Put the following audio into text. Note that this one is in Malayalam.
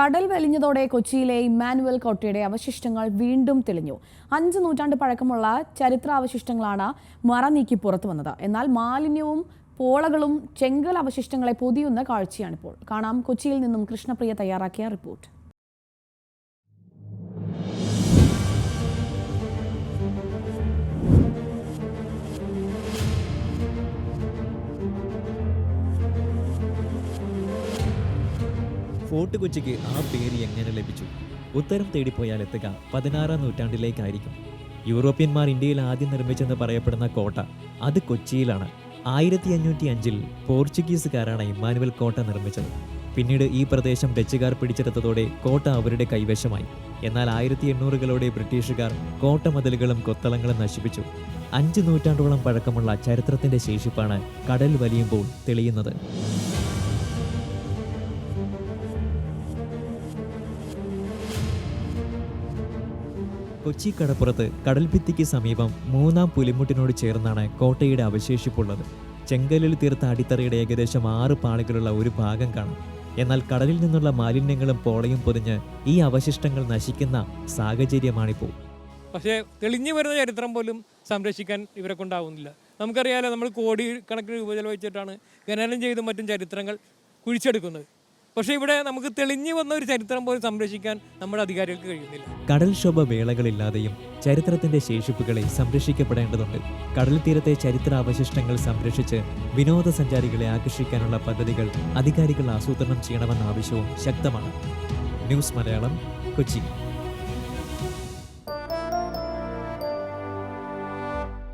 കടൽ വലിഞ്ഞതോടെ കൊച്ചിയിലെ ഇമ്മാനുവൽ കോട്ടയുടെ അവശിഷ്ടങ്ങൾ വീണ്ടും തെളിഞ്ഞു. അഞ്ച് നൂറ്റാണ്ട് പഴക്കമുള്ള ചരിത്രാവശിഷ്ടങ്ങളാണ് മറ നീക്കി പുറത്തു വന്നത്. എന്നാൽ മാലിന്യവും പോളകളും ചെങ്കൽ അവശിഷ്ടങ്ങളെ പൊതിയുന്ന കാഴ്ചയാണിപ്പോൾ. കാണാം കൊച്ചിയിൽ നിന്നും കൃഷ്ണപ്രിയ തയ്യാറാക്കിയ റിപ്പോർട്ട്. ഫോർട്ട് കൊച്ചിക്ക് ആ പേര് എങ്ങനെ ലഭിച്ചു? ഉത്തരം തേടിപ്പോയാൽ എത്തുക പതിനാറാം നൂറ്റാണ്ടിലേക്കായിരിക്കും. യൂറോപ്യന്മാർ ഇന്ത്യയിൽ ആദ്യം നിർമ്മിച്ചെന്ന് പറയപ്പെടുന്ന കോട്ട അത് കൊച്ചിയിലാണ്. ആയിരത്തി അഞ്ഞൂറ്റി അഞ്ചിൽ പോർച്ചുഗീസുകാരാണ് ഇമ്മാനുവൽ കോട്ട നിർമ്മിച്ചത്. പിന്നീട് ഈ പ്രദേശം ഡച്ചുകാർ പിടിച്ചെടുത്തതോടെ കോട്ട അവരുടെ കൈവശമായി. എന്നാൽ ആയിരത്തി എണ്ണൂറുകളോടെ ബ്രിട്ടീഷുകാർ കോട്ട മതിലുകളും കൊത്തളങ്ങളും നശിപ്പിച്ചു. അഞ്ച് നൂറ്റാണ്ടോളം പഴക്കമുള്ള ചരിത്രത്തിന്റെ ശേഷിപ്പാണ് കടൽ വലിയുമ്പോൾ തെളിയുന്നത്. കൊച്ചി കടപ്പുറത്ത് കടൽഭിത്തിക്ക് സമീപം മൂന്നാം പുലിമുട്ടിനോട് ചേർന്നാണ് കോട്ടയുടെ അവശേഷിപ്പുള്ളത് ചെങ്കലിൽ തീർത്ത അടിത്തറയുടെ ഏകദേശം ആറ് പാളികളുള്ള ഒരു ഭാഗം കാണാം. എന്നാൽ കടലിൽ നിന്നുള്ള മാലിന്യങ്ങളും പോളയും പൊതിഞ്ഞ് ഈ അവശിഷ്ടങ്ങൾ നശിക്കുന്ന സാഹചര്യമാണിപ്പോൾ പക്ഷേ തെളിഞ്ഞു വരുന്ന ചരിത്രം പോലും സംരക്ഷിക്കാൻ ഇവരെ കൊണ്ടാവുന്നില്ല. നമുക്കറിയാലോ നമ്മൾ കോടി കണക്കിന് രൂപ ചെലവഴിച്ചിട്ടാണ് ഖനനം ചെയ്തും മറ്റും ചരിത്രങ്ങൾ കുഴിച്ചെടുക്കുന്നത്. പക്ഷേ ഇവിടെ നമുക്ക് തെളിഞ്ഞു വന്ന ഒരു ചരിത്രം പോലും സംരക്ഷിക്കാൻ നമ്മുടെ അധികാരികൾക്ക് കഴിയുന്നില്ല. കടൽക്ഷോഭ വേളകളില്ലാതെയും ചരിത്രത്തിന്റെ ശേഷിപ്പുകളെ സംരക്ഷിക്കപ്പെടേണ്ടതുണ്ട്. കടൽ തീരത്തെ ചരിത്രാവശിഷ്ടങ്ങൾ സംരക്ഷിച്ച് വിനോദസഞ്ചാരികളെ ആകർഷിക്കാനുള്ള പദ്ധതികൾ അധികാരികൾ ആസൂത്രണം ചെയ്യണമെന്ന ആവശ്യവും ശക്തമാണ്. ന്യൂസ് മലയാളം കൊച്ചി.